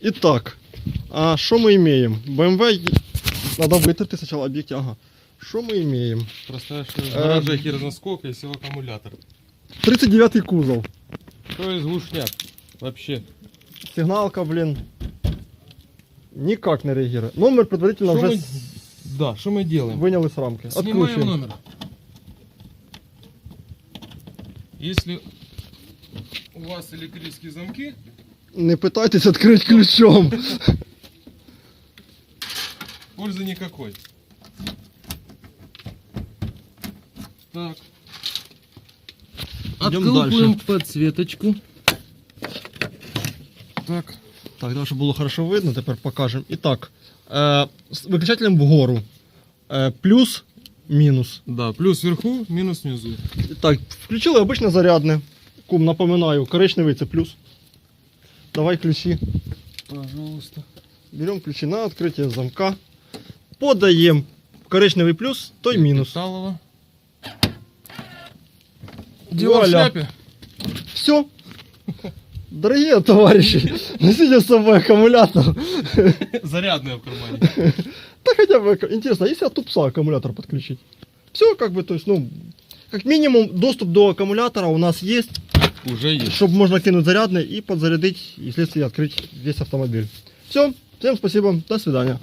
Итак, а что мы имеем? BMW... Надо вытерти сначала объектив. Ага. Что мы имеем? Просто що в гаражі хер наскок і сів акумулятор. 39 кузов. То есть глушняк. Вообще. Сигналка, блин. Никак не реагирует. Номер предварительно Що уже ми... с- Да, що ми делаем? вынял из рамки. Снимаем Откручиваем. номер. Если у вас электрические замки, Не пытайтесь открыть ключом. пользы никакой. Так. Идем Откручиваем подсветочку. Так. Так, давай, щоб було хорошо видно, тепер покажемо. І так, е, з виключателем вгору. Е, плюс, мінус. Да, плюс вверху, минус внизу. І так, включили обичне зарядне. Кум, напоминаю, коричневий це плюс. Давай ключі. Пожалуйста. Беремо ключі на відкриття замка. Подаємо коричневий плюс, той мінус. Металлово. Дело в Вуаля. шляпе. Все. Дорогие товарищи, носите с собой аккумулятор. Зарядная в кармане. Да хотя бы, акку- интересно, а если от тупса аккумулятор подключить? Все, как бы, то есть, ну, как минимум, доступ до аккумулятора у нас есть, Уже есть. чтобы можно кинуть зарядный и подзарядить, и вследствие открыть весь автомобиль. Все, всем спасибо, до свидания.